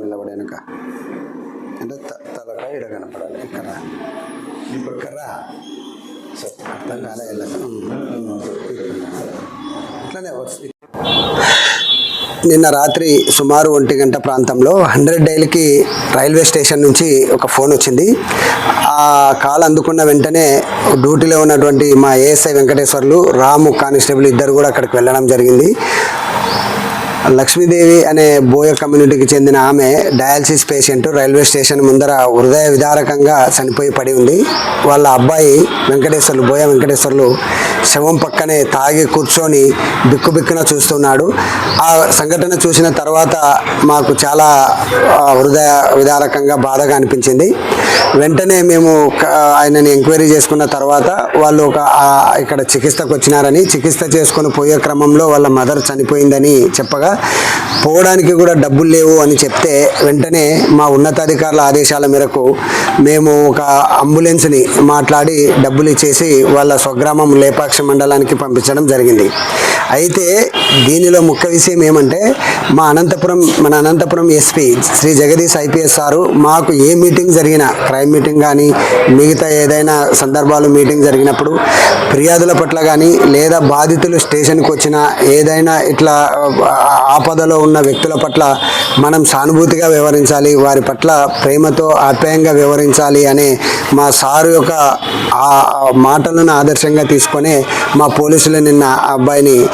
నిలబడాక అంటే తలకాయ ఇడ కనపడాలి ఇక్కడ ఇక్కడ అర్థం కాలే వెళ్ళక. నిన్న రాత్రి సుమారు ఒంటి గంట ప్రాంతంలో హండ్రెడ్ డైల్కి రైల్వే స్టేషన్ నుంచి ఒక ఫోన్ వచ్చింది ఆ కాల్ అందుకున్న వెంటనే డ్యూటీలో ఉన్నటువంటి మా ఏఎస్ఐ వెంకటేశ్వర్లు రాము కానిస్టేబుల్ ఇద్దరు కూడా అక్కడికి వెళ్ళడం జరిగింది లక్ష్మీదేవి అనే బోయ కమ్యూనిటీకి చెందిన ఆమె డయాలసిస్ పేషెంట్ రైల్వే స్టేషన్ ముందర హృదయ విదారకంగా చనిపోయి పడి ఉంది. వాళ్ళ అబ్బాయి వెంకటేశ్వర్లు బోయ వెంకటేశ్వర్లు శవం పక్కనే తాగి కూర్చొని బిక్కుబిక్కున చూస్తున్నాడు. ఆ సంఘటన చూసిన తర్వాత మాకు చాలా హృదయ విదారకంగా బాధగా అనిపించింది. వెంటనే మేము ఆయనని ఎంక్వైరీ చేసుకున్న తర్వాత వాళ్ళు ఒక ఇక్కడ చికిత్సకు వచ్చినారని చికిత్స చేసుకొని పోయే క్రమంలో వాళ్ళ మదర్ చనిపోయిందని చెప్పగా పోవడానికి కూడా డబ్బులు లేవు అని చెప్తే వెంటనే మా ఉన్నతాధికారుల ఆదేశాల మేరకు మేము ఒక అంబులెన్స్ని మాట్లాడి డబ్బులు ఇచ్చేసి వాళ్ళ స్వగ్రామం లేపాక్ష మండలానికి పంపించడం జరిగింది. అయితే దీనిలో ముఖ్య విషయం ఏమంటే మా అనంతపురం మన Anantapuram SP Shri Jagadish IPS sir మాకు ఏ మీటింగ్ జరిగినా క్రైమ్ మీటింగ్ కానీ మిగతా ఏదైనా సందర్భాలు మీటింగ్ జరిగినప్పుడు ఫిర్యాదుల పట్ల కానీ లేదా బాధితులు స్టేషన్కి వచ్చిన ఏదైనా ఇట్లా ఆపదలో ఉన్న వ్యక్తుల పట్ల మనం సానుభూతిగా వ్యవహరించాలి వారి పట్ల ప్రేమతో ఆప్యాయంగా వ్యవహరించాలి అనే మా సారు యొక్క ఆ మాటలను ఆదర్శంగా తీసుకొని మా పోలీసులు నిన్న అబ్బాయిని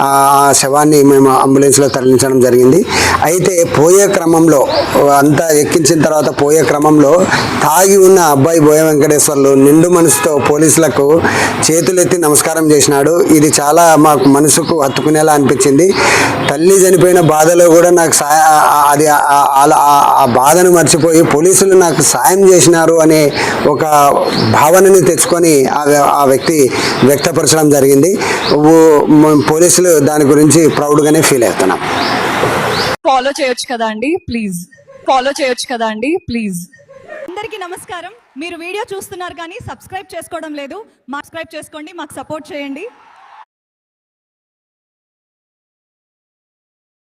ఆ శవాన్ని మేము అంబులెన్స్లో తరలించడం జరిగింది. అయితే పోయే క్రమంలో అంతా ఎక్కించిన తర్వాత పోయే క్రమంలో తాగి ఉన్న అబ్బాయి బోయ వెంకటేశ్వర్లు నిండు మనసుతో పోలీసులకు చేతులెత్తి నమస్కారం చేసినాడు. ఇది చాలా మాకు మనసుకు హత్తుకునేలా అనిపించింది. తల్లి చనిపోయిన బాధలో కూడా నాకు అది ఆ- బాధను మర్చిపోయి పోలీసులు నాకు సాయం చేసినారు అనే ఒక భావనని తెచ్చుకొని ఆ ఆ వ్యక్తి వ్యక్తపరచడం జరిగింది. పోలీసులు పోలీసులు దాని గురించి ప్రౌడ్గానే ఫీల్ అవుతున్నాం. ఫాలో చేయొచ్చు కదా అండి ప్లీజ్ ఫాలో చేయొచ్చు కదా అండి ప్లీజ్ అందరికీ నమస్కారం. మీరు వీడియో చూస్తున్నారు కానీ సబ్స్క్రైబ్ చేసుకోవడం లేదు. మా సబ్స్క్రైబ్ చేసుకోండి మాకు సపోర్ట్ చేయండి.